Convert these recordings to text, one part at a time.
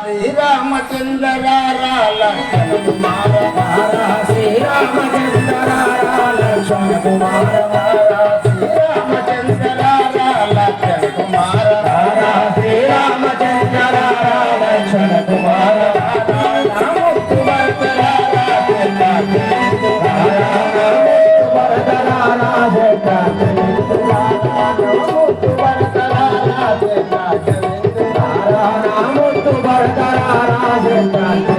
శ్రీరామచంద్ర లక్ష్మణ కుమార శ్రీరామచంద్ర లక్ష్మణ కుమార శ్రీరామచంద్ర లక్ష్మణ కుమార శ్రీరామచంద్ర లక్ష్మణ కుమార రాముడు భరతరా శ్రీరామచంద్ర లక్ష్మణ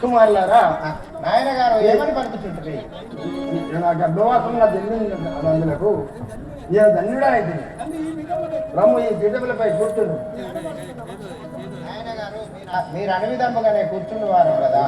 కుమారులారా నాయన గారు ఏమని పలుకుతుంటది నాకు అర్థవాసంగా జరిగింది అందులకు నేను ధన్యుడైతే బ్రహ్మ ఈ పీఠములపై కూర్చుండు మీరు- మీరు అను విధముగానే కూర్చున్నవారు కదా